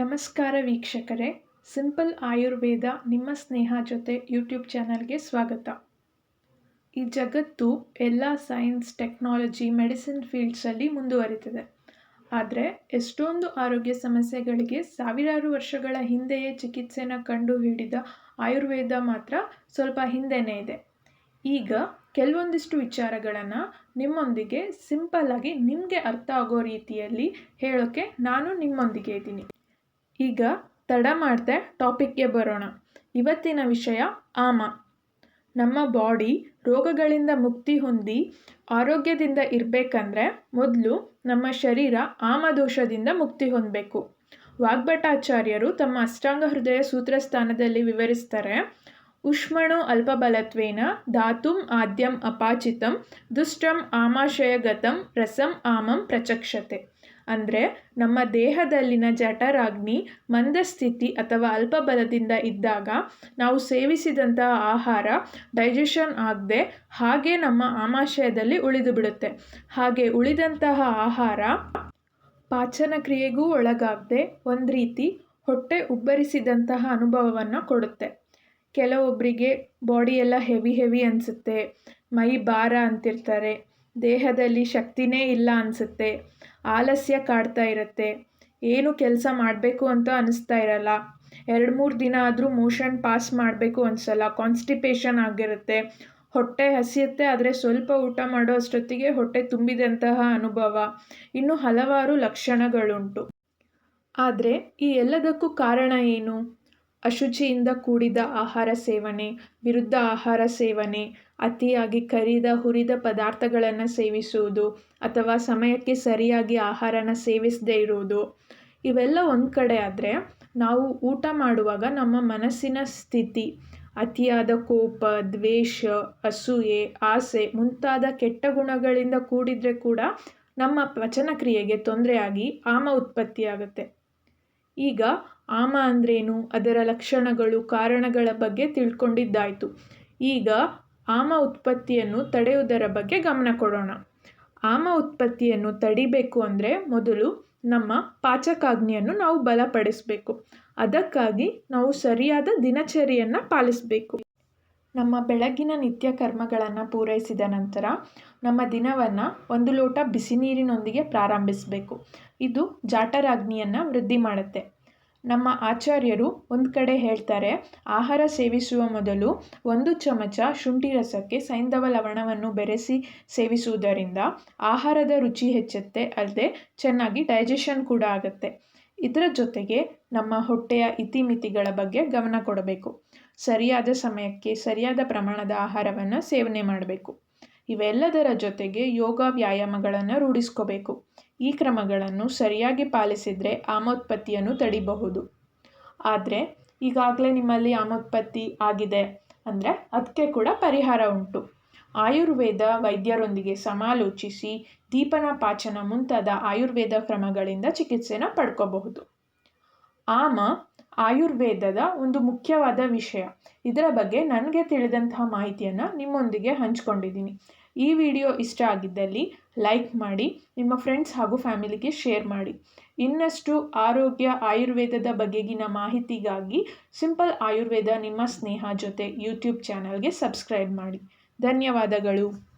ನಮಸ್ಕಾರ ವೀಕ್ಷಕರೇ. ಸಿಂಪಲ್ ಆಯುರ್ವೇದ ನಿಮ್ಮ ಸ್ನೇಹ ಜೊತೆ ಯೂಟ್ಯೂಬ್ ಚಾನಲ್ಗೆ ಸ್ವಾಗತ. ಈ ಜಗತ್ತು ಎಲ್ಲ ಸೈನ್ಸ್, ಟೆಕ್ನಾಲಜಿ, ಮೆಡಿಸಿನ್ ಫೀಲ್ಡ್ಸಲ್ಲಿ ಮುಂದುವರಿತಿದೆ. ಆದರೆ ಎಷ್ಟೊಂದು ಆರೋಗ್ಯ ಸಮಸ್ಯೆಗಳಿಗೆ ಸಾವಿರಾರು ವರ್ಷಗಳ ಹಿಂದೆಯೇ ಚಿಕಿತ್ಸೆನ ಕಂಡುಹಿಡಿದ ಆಯುರ್ವೇದ ಮಾತ್ರ ಸ್ವಲ್ಪ ಹಿಂದೆನೇ ಇದೆ. ಈಗ ಕೆಲವೊಂದಿಷ್ಟು ವಿಚಾರಗಳನ್ನು ನಿಮ್ಮೊಂದಿಗೆ ಸಿಂಪಲ್ಲಾಗಿ ನಿಮಗೆ ಅರ್ಥ ಆಗೋ ರೀತಿಯಲ್ಲಿ ಹೇಳೋಕ್ಕೆ ನಾನು ನಿಮ್ಮೊಂದಿಗೆ ಇದ್ದೀನಿ. ಈಗ ತಡ ಮಾಡದೆ ಟಾಪಿಕ್ಗೆ ಬರೋಣ. ಇವತ್ತಿನ ವಿಷಯ ಆಮ. ನಮ್ಮ ಬಾಡಿ ರೋಗಗಳಿಂದ ಮುಕ್ತಿ ಹೊಂದಿ ಆರೋಗ್ಯದಿಂದ ಇರಬೇಕಂದ್ರೆ ಮೊದಲು ನಮ್ಮ ಶರೀರ ಆಮದೋಷದಿಂದ ಮುಕ್ತಿ ಹೊಂದಬೇಕು. ವಾಗ್ಭಟಾಚಾರ್ಯರು ತಮ್ಮ ಅಷ್ಟಾಂಗ ಹೃದಯ ಸೂತ್ರಸ್ಥಾನದಲ್ಲಿ ವಿವರಿಸ್ತಾರೆ, ಉಷ್ಮಣು ಅಲ್ಪಬಲತ್ವೇನ ಧಾತುಂ ಆದ್ಯಂ ಅಪಾಚಿತಂ ದುಷ್ಟಂ ಆಮಾಶಯಗತಂ ರಸಂ ಆಮಂ ಪ್ರಚಕ್ಷತೆ. ಅಂದರೆ ನಮ್ಮ ದೇಹದಲ್ಲಿನ ಜಠರಾಗ್ನಿ, ಮಂದಸ್ಥಿತಿ ಅಥವಾ ಅಲ್ಪ ಬಲದಿಂದ ಇದ್ದಾಗ ನಾವು ಸೇವಿಸಿದಂತಹ ಆಹಾರ ಡೈಜೆಷನ್ ಆಗದೆ ಹಾಗೆ ನಮ್ಮ ಆಮಾಶಯದಲ್ಲಿ ಉಳಿದು ಬಿಡುತ್ತೆ. ಹಾಗೆ ಉಳಿದಂತಹ ಆಹಾರ ಪಾಚನ ಕ್ರಿಯೆಗೂ ಒಳಗಾಗದೆ ಒಂದು ರೀತಿ ಹೊಟ್ಟೆ ಉಬ್ಬರಿಸಿದಂತಹ ಅನುಭವವನ್ನು ಕೊಡುತ್ತೆ. ಕೆಲವೊಬ್ಬರಿಗೆ ಬಾಡಿಯೆಲ್ಲ ಹೆವಿ ಹೆವಿ ಅನಿಸುತ್ತೆ. ಮೈ ಭಾರ ಅಂತಿರ್ತಾರೆ. ದೇಹದಲ್ಲಿ ಶಕ್ತಿನೇ ಇಲ್ಲ ಅನಿಸುತ್ತೆ. ಆಲಸ್ಯ ಕಾಡ್ತಾ ಇರುತ್ತೆ. ಏನು ಕೆಲಸ ಮಾಡಬೇಕು ಅಂತ ಅನಿಸ್ತಾ ಇರಲ್ಲ. ಎರಡು ಮೂರು ದಿನ ಆದರೂ ಮೋಷನ್ ಪಾಸ್ ಮಾಡಬೇಕು ಅನಿಸಲ್ಲ. ಕಾನ್ಸ್ಟಿಪೇಷನ್ ಆಗಿರುತ್ತೆ. ಹೊಟ್ಟೆ ಹಸಿಯುತ್ತೆ, ಆದರೆ ಸ್ವಲ್ಪ ಊಟ ಮಾಡೋ ಅಷ್ಟೊತ್ತಿಗೆ ಹೊಟ್ಟೆ ತುಂಬಿದಂತಹ ಅನುಭವ. ಇನ್ನು ಹಲವಾರು ಲಕ್ಷಣಗಳುಂಟು. ಆದರೆ ಈ ಎಲ್ಲದಕ್ಕೂ ಕಾರಣ ಏನು? ಅಶುಚಿಯಿಂದ ಕೂಡಿದ ಆಹಾರ ಸೇವನೆ, ವಿರುದ್ಧ ಆಹಾರ ಸೇವನೆ, ಅತಿಯಾಗಿ ಕರಿದ ಹುರಿದ ಪದಾರ್ಥಗಳನ್ನು ಸೇವಿಸುವುದು ಅಥವಾ ಸಮಯಕ್ಕೆ ಸರಿಯಾಗಿ ಆಹಾರನ ಸೇವಿಸದೇ ಇರುವುದು, ಇವೆಲ್ಲ ಒಂದು ಕಡೆ ಆದರೆ ನಾವು ಊಟ ಮಾಡುವಾಗ ನಮ್ಮ ಮನಸ್ಸಿನ ಸ್ಥಿತಿ, ಅತಿಯಾದ ಕೋಪ, ದ್ವೇಷ, ಅಸೂಯೆ, ಆಸೆ ಮುಂತಾದ ಕೆಟ್ಟ ಗುಣಗಳಿಂದ ಕೂಡಿದರೆ ಕೂಡ ನಮ್ಮ ಪಚನಕ್ರಿಯೆಗೆ ತೊಂದರೆಯಾಗಿ ಆಮ ಉತ್ಪತ್ತಿಯಾಗುತ್ತೆ ಈಗ ಆಮ ಅಂದ್ರೇನು? ಅದರ ಲಕ್ಷಣಗಳು, ಕಾರಣಗಳ ಬಗ್ಗೆ ತಿಳ್ಕೊಂಡಿದ್ದಾಯಿತು. ಈಗ ಆಮ ಉತ್ಪತ್ತಿಯನ್ನು ತಡೆಯುವುದರ ಬಗ್ಗೆ ಗಮನ ಕೊಡೋಣ. ಆಮ ಉತ್ಪತ್ತಿಯನ್ನು ತಡಿಬೇಕು ಅಂದರೆ ಮೊದಲು ನಮ್ಮ ಪಾಚಕಾಗ್ನಿಯನ್ನು ನಾವು ಬಲಪಡಿಸಬೇಕು. ಅದಕ್ಕಾಗಿ ನಾವು ಸರಿಯಾದ ದಿನಚರಿಯನ್ನು ಪಾಲಿಸಬೇಕು. ನಮ್ಮ ಬೆಳಗಿನ ನಿತ್ಯ ಕರ್ಮಗಳನ್ನು ಪೂರೈಸಿದ ನಂತರ ನಮ್ಮ ದಿನವನ್ನು ಒಂದು ಲೋಟ ಬಿಸಿ ನೀರಿನೊಂದಿಗೆ ಪ್ರಾರಂಭಿಸಬೇಕು. ಇದು ಜಾಠರಾಗ್ನಿಯನ್ನು ವೃದ್ಧಿ ಮಾಡುತ್ತೆ. ನಮ್ಮ ಆಚಾರ್ಯರು ಒಂದು ಕಡೆ ಹೇಳ್ತಾರೆ, ಆಹಾರ ಸೇವಿಸುವ ಮೊದಲು ಒಂದು ಚಮಚ ಶುಂಠಿ ರಸಕ್ಕೆ ಸೈಂಧವ ಲವಣವನ್ನು ಬೆರೆಸಿ ಸೇವಿಸುವುದರಿಂದ ಆಹಾರದ ರುಚಿ ಹೆಚ್ಚುತ್ತೆ ಅಲ್ಲದೆ ಚೆನ್ನಾಗಿ ಡೈಜೆಷನ್ ಕೂಡ ಆಗುತ್ತೆ. ಇದರ ಜೊತೆಗೆ ನಮ್ಮ ಹೊಟ್ಟೆಯ ಇತಿಮಿತಿಗಳ ಬಗ್ಗೆ ಗಮನ ಕೊಡಬೇಕು. ಸರಿಯಾದ ಸಮಯಕ್ಕೆ ಸರಿಯಾದ ಪ್ರಮಾಣದ ಆಹಾರವನ್ನು ಸೇವನೆ ಮಾಡಬೇಕು. ಇವೆಲ್ಲದರ ಜೊತೆಗೆ ಯೋಗ ವ್ಯಾಯಾಮಗಳನ್ನು ರೂಢಿಸ್ಕೋಬೇಕು. ಈ ಕ್ರಮಗಳನ್ನು ಸರಿಯಾಗಿ ಪಾಲಿಸಿದರೆ ಆಮೋತ್ಪತ್ತಿಯನ್ನು ತಡಿಬಹುದು. ಆದರೆ, ಈಗಾಗಲೇ ನಿಮ್ಮಲ್ಲಿ ಆಮೋತ್ಪತ್ತಿ ಆಗಿದೆ ಅಂದರೆ ಅದಕ್ಕೆ ಕೂಡ ಪರಿಹಾರ ಉಂಟು. ಆಯುರ್ವೇದ ವೈದ್ಯರೊಂದಿಗೆ ಸಮಾಲೋಚಿಸಿ ದೀಪನ ಪಾಚನ ಮುಂತಾದ ಆಯುರ್ವೇದ ಕ್ರಮಗಳಿಂದ ಚಿಕಿತ್ಸೆನ ಪಡ್ಕೋಬಹುದು. ಆಮ ಆಯುರ್ವೇದದ ಒಂದು ಮುಖ್ಯವಾದ ವಿಷಯ. ಇದರ ಬಗ್ಗೆ ನನಗೆ ತಿಳಿದಂತಹ ಮಾಹಿತಿಯನ್ನು ನಿಮ್ಮೊಂದಿಗೆ ಹಂಚ್ಕೊಂಡಿದ್ದೀನಿ. ಈ ವಿಡಿಯೋ ಇಷ್ಟ ಆಗಿದ್ದಲ್ಲಿ ಲೈಕ್ ಮಾಡಿ, ನಿಮ್ಮ ಫ್ರೆಂಡ್ಸ್ ಹಾಗೂ ಫ್ಯಾಮಿಲಿಗೆ ಶೇರ್ ಮಾಡಿ. ಇನ್ನಷ್ಟು ಆರೋಗ್ಯ ಆಯುರ್ವೇದದ ಬಗೆಗಿನ ಮಾಹಿತಿಗಾಗಿ ಸಿಂಪಲ್ ಆಯುರ್ವೇದ ನಿಮ್ಮ ಸ್ನೇಹ ಜೊತೆ ಯೂಟ್ಯೂಬ್ ಚಾನಲ್ಗೆ ಸಬ್ಸ್ಕ್ರೈಬ್ ಮಾಡಿ. ಧನ್ಯವಾದಗಳು.